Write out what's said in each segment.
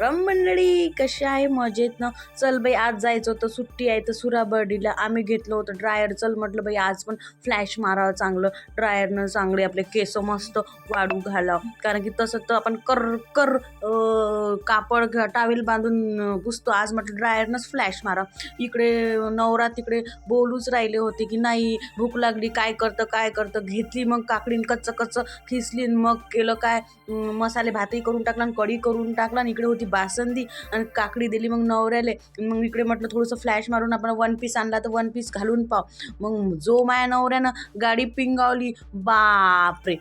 रम मंडळी कशी आहे मजेत ना? चल बाई आज जायचं होतं सुट्टी आहे तर सुराबर्डीला आम्ही घेतलं होतं ड्रायर चल म्हटलं बाई आज पण फ्लॅश मारावं चांगलं. ड्रायरनं चांगले आपले केस मस्त वाढू घालावं. कारण की तसं तर आपण कर कर कापड टावेल बांधून पुसतो. आज म्हटलं ड्रायरनंच फ्लॅश मारा इकडे नवरा तिकडे बोलूच राहिले होते की नाही भूक लागली काय करतं काय करतं? घेतली मग काकडीन कच्चं कच्च खिसलीन मग केलं काय? मसाले भातही करून टाकला आणि कढी करून टाकला आणि इकडे होती बासंदी आणि काकडी दिली मग नवऱ्याले मग इकडे म्हटलं थोडंसं फ्लॅश मारून आपण वन पीस आणला तर वन पीस घालून पाव मग जो माया नवऱ्यानं गाडी पिंगावली बापरे!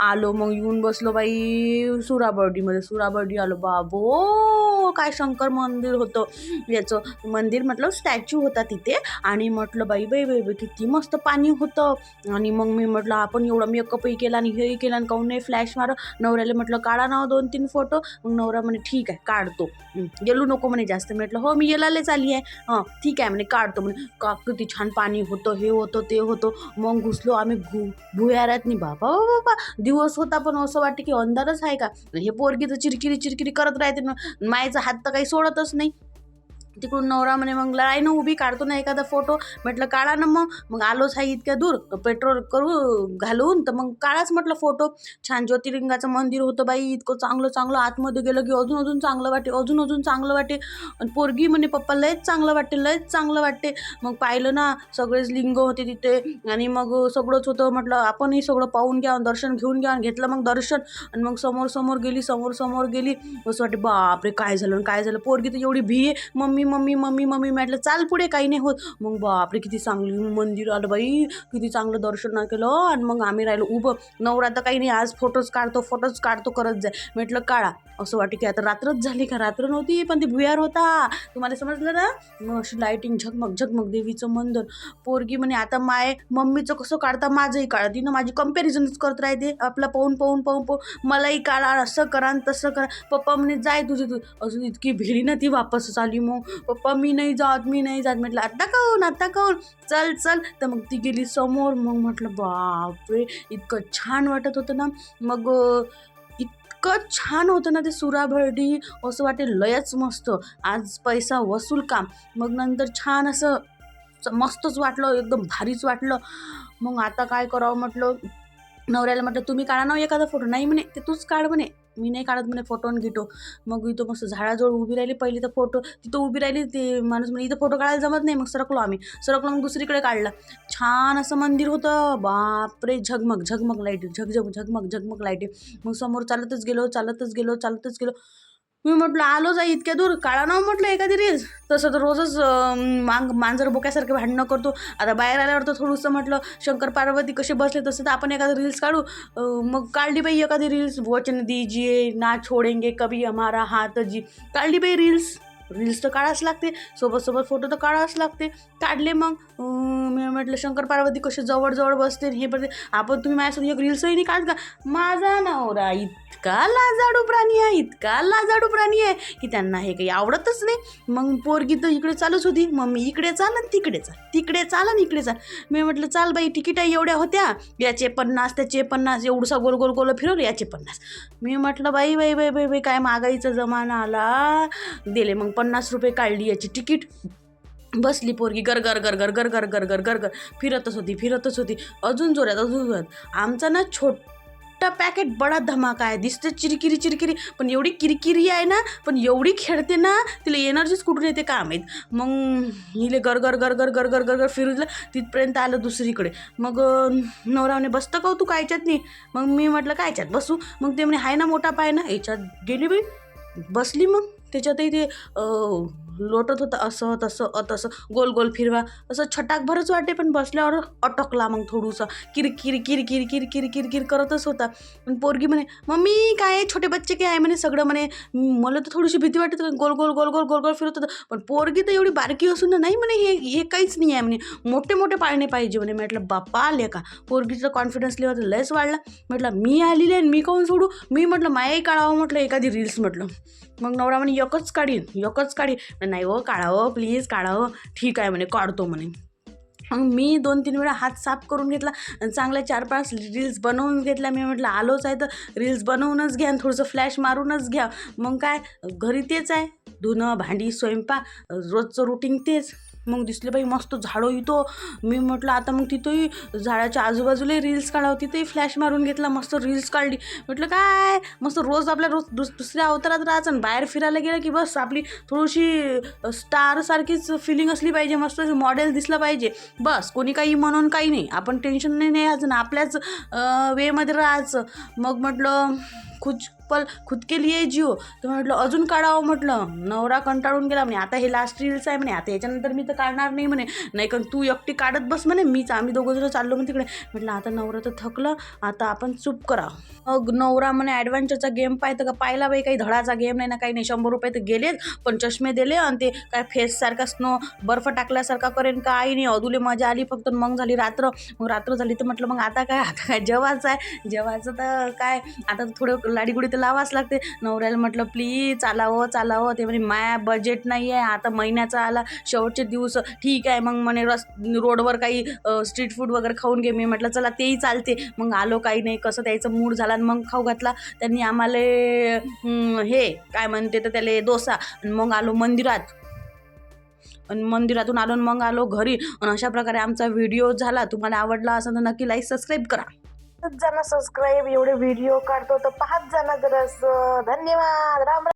आलो मग येऊन बसलो बाई सुराबर्डीमध्ये सुराबर्डी आलो बाबो! काय शंकर मंदिर होतं. याचं मंदिर म्हटलं स्टॅच्यू होता तिथे. आणि म्हटलं बाई बाई बाई बाई किती मस्त पाणी होतं. आणि मग मी म्हटलं आपण एवढा मेकअपही केला आणि हेही केला आणि काहून नाही फ्लॅश मार नवऱ्याला म्हटलं काढा नाव हो दोन तीन फोटो मग नवरा म्हणे ठीक आहे काढतो. गेलो नको म्हणे जास्त. म्हटलं हो मी येलालेच आली आहे. हां ठीक आहे म्हणे काढतो. म्हणे का किती छान पाणी होतं हे होतं ते होतं. मग घुसलो आम्ही घु भुयारात नाही बाबा बाबा दिवस होता पण असं वाटतं की अंधारच आहे का? हे पोरगी तर चिरकिरी चिरकिरी करत राहते ना. बायचा हात तर काही सोडतच नाही. तिकडून नवरा म्हणे मग लढाई ना उभी काढतो ना एखादा फोटो. म्हटलं काढा ना मग. मग आलोच आहे इतक्या दूर पेट्रोल करू घालून तर मग काढाच म्हटलं फोटो. छान ज्योतिर्लिंगाचं मंदिर होतं बाई इतकं चांगलं चांगलं आतमध्ये गेलं की अजून अजून चांगलं वाटे अजून अजून चांगलं वाटे. आणि पोरगी म्हणे पप्पा लयच चांगलं वाटते लयच चांगलं वाटते मग पाहिलं ना सगळेच लिंग होते तिथे. आणि मग सगळंच होतं म्हटलं आपणही सगळं पाहून घ्या दर्शन घेऊन घ्या. आणि घेतलं मग दर्शन. आणि मग समोर समोर गेली समोर समोर गेली. असं वाटते बापरे काय झालं आणि काय झालं? पोरगी तर एवढी भी आहे मम्मी मम्मी मम्मी मम्मी म्हटलं चाल पुढे काही नाही होत. मग बापरे किती चांगली मंदिर आलं बाई. किती चांगलं दर्शन केलं. आणि मग आम्ही राहिलो उभं. नवरा तर काही नाही आज फोटोज काढतो फोटोज काढतो करत जाय म्हटलं काढा. असं वाटतं की आता रात्रच झाली का? रात्र नव्हती पण ते भुयार होता. तुम्हाला समजलं ना? मग अशी लाईटिंग झगमग झगमग देवीचं मंदिर पोरगी म्हणे आता माय मम्मीचं कसं काढता? माझंही काढा. तिनं माझी कम्पॅरिझनच करत राहते. आपला पाहून पाहून पाहून पाहून मलाही काढा असं करा आणि तसं करा. पप्पा म्हणे जाय तुझी तू. अजून इतकी भिडी ना ती वापस आली मग. पप्पा मी नाही जात मी नाही जात. म्हटलं आत्ता काऊन आत्ता काहून? चल चल. तर मग ती गेली समोर. मग म्हटलं बापरे इतकं छान वाटत होतं ना. मग इतकं छान होतं ना ते सुराभरडी. असं वाटे लयच मस्त. आज पैसा वसूल काम. मग नंतर छान असं मस्तच वाटलं एकदम भारीच वाटलं. मग आता काय करावं म्हटलं? नवऱ्याला म्हटलं तुम्ही काढा ना एखादा फोटो. नाही म्हणे ते तूच काढ म्हणे. मी नाही काढत म्हणे फोटो आणि गिटो मग इथं मस्त झाडाजवळ उभी राहिली पहिली तर फोटो तिथं उभी राहिली ते माणूस म्हणे इथं फोटो काढायला जमत नाही. मग सरकलो आम्ही. सरकलो मग दुसरीकडे काढला. छान असं मंदिर होतं. बापरे झगमग झगमग लाइट झगझग झगमग झगमग लाइट. मग समोर चालतच गेलो चालतच गेलो चालतच गेलो. मी म्हटलं आलो जा इतक्या दूर. काळा ना म्हटलं एखादी रील्स. तसं तर रोजच मांग मांजर बोक्यासारखे भांडणं करतो. आता बाहेर आल्यावर तर थोडंसं म्हटलं शंकर पार्वती कसे बसले तसं तर आपण एखादं रील्स काढू. मग काढली बाई एखादी रील्स. वचन दीजिए ना छोडेंगे कभी हमारा हात जी. काढली बाई रील्स. रील्स तर काढावंच लागते सोबत सोबत फोटो तर काढावंच लागते. काढले मग मी म्हटलं शंकर पार्वती कसे जवळजवळ बसते हे बघते आपण तुम्ही माझ्यासोबत एक रील्सही नाही काढत का? माझा नवरा इतका लाजाडू प्राणी आहे इतका लाजाडू प्राणी आहे की त्यांना हे काही आवडतच नाही. मग पोरगी तर इकडे चालूच होती. मम्मी इकडे चालन तिकडे चाल. तिकडे चालन इकडे चाल. मी म्हटलं चाल बाई तिकीट एवढ्या होत्या. याचे पन्नास त्याचे पन्नास एवढसा गोल गोल गोल फिरवलं याचे पन्नास. मी म्हटलं बाई बाई बाई बाई बाई काय महागाईचा जमाना आला. दिले मग पन्नास रुपये काढली याची तिकीट बसली पोरगी गर गर गर गर गर गर गर गर गर गर फिरतच होती फिरतच होती अजून जोरात अजून जोरात आमचा ना छोटा पॅकेट बडा धमाका आहे दिसते चिरकिरी चिरकिरी पण एवढी किरकिरी आहे ना पण एवढी खेळते ना तिला एनर्जीच कुठून येते का माहीत मग हिले गर गर गर गर गर गर गर गर फिरलं तिथपर्यंत आलं दुसरीकडे मग नवरावने बसतं का हो तू कायच्यात नाही मग मी म्हटलं कायच्यात बसू मग ते म्हणे हाय ना मोठा पाय ना याच्यात गेली बाई बसली मग त्याच्यातही ते लोटत होतं असं तसं तसं गोल गोल फिरवा असं छटाकभरच वाटे पण बसल्यावर अटकला मग थोडंसं. किरकिर किरकिर किरकिर किरकिर करतच होता. पण पोरगी म्हणे मम्मी काय आहे, छोटे बच्चे काय आहे? म्हणे सगळं म्हणे मला तर थोडीशी भीती वाटत गोल गोल गोल गोल गोल गोल फिरत होतं. पण पोरगी तर एवढी बारकी असून नाही म्हणे हे हे काहीच नाही आहे म्हणे. मोठे मोठे पाळणे पाहिजे म्हणे. म्हटलं बाप्पा आले का? पोरगीचा कॉन्फिडन्स लेवल लयच वाढला. म्हटलं मी आलेली आहे आणि मी काहून सोडू? मी म्हटलं मायाही काढावं म्हटलं एखादी रील्स म्हटलं. मग नवरा म्हणे एकच काढीन एकच काढीन. नाही हो काढावं प्लीज काढावं. ठीक आहे म्हणे काढतो म्हणे. मग मी दोन तीन वेळा हात साफ करून घेतला आणि चांगल्या चार पाच रील्स बनवून घेतल्या. मी म्हटलं आलोच आहे तर रील्स बनवूनच घ्या आणि थोडंसं फ्लॅश मारूनच घ्या. मग काय घरी तेच आहे. धुणं भांडी स्वयंपाक रोजचं रुटीन तेच. मग दिसले बाई मस्त झाडं येतो मी म्हटलं आता मग तिथंही झाडाच्या आजूबाजूला रील्स काढावं. तिथंही फ्लॅश मारून घेतला मस्त रील्स काढली. म्हटलं काय? मस्त रोज आपल्या रोज दुस दुसऱ्या अवतारात राहायचं आणि बाहेर फिरायला गेलं की बस आपली थोडीशी स्टारसारखीच फिलिंग असली पाहिजे मस्त मॉडेल दिसलं पाहिजे. बस कोणी काही म्हणून काही नाही. आपण टेन्शन नाही न्यायचं ना आपल्याच वेमध्ये राहायचं. मग म्हटलं खुश. पल खुद के लिए जिओ तर म्हटलं अजून काढावं म्हटलं. नवरा कंटाळून गेला म्हणे आता हे लास्ट रील्स आहे म्हणे आता याच्यानंतर मी तर काढणार नाही म्हणे. नाही कारण तू एकटी काढत बस म्हणे मीच आम्ही दोघं जण चाललो म्हणे तिकडे. म्हटलं आता नवरा तर थकलं आता आपण चूप करा. मग नवरा म्हणे ॲडव्हेंचरचा गेम पाहिजे का पाहिला बाई काही धडाचा गेम नाही ना काही नाही. शंभर रुपये तर गेलेच पण चष्मे दिले आणि ते काय फेससारखा स्नो बर्फ टाकल्यासारखा करेन काही नाही अधुले मजा आली फक्त मग झाली रात्र. मग रात्र झाली तर म्हटलं मग आता काय आता काय जेवायचं आहे? जेवायचं तर काय आता थोडं लाडीगुडी तर लावाच लागते. नवऱ्याला म्हटलं प्लीज चालावं चालावं. ते म्हणे माया बजेट नाही आहे आता महिन्याचा आला शेवटचे दिवस ठीक आहे. मग म्हणे रस रोडवर काही स्ट्रीट फूड वगैरे खाऊन घे. मी म्हटलं चला तेही चालते. मग आलो काही नाही कसं त्यायचं मूड झाला आणि मग खाऊ घातला. त्यांनी आम्हाला हे काय म्हणते तर त्याला डोसा. आणि मग आलो मंदिरात. आणि मंदिरातून आलो आणि मग आलो घरी. आणि अशा प्रकारे आमचा व्हिडिओ झाला. तुम्हाला आवडला असेल तर नक्की लाईक सबस्क्राईब करा. जण सबस्क्राईब एवढे व्हिडिओ काढतो तर पाहत जण जरासं धन्यवाद राम राम.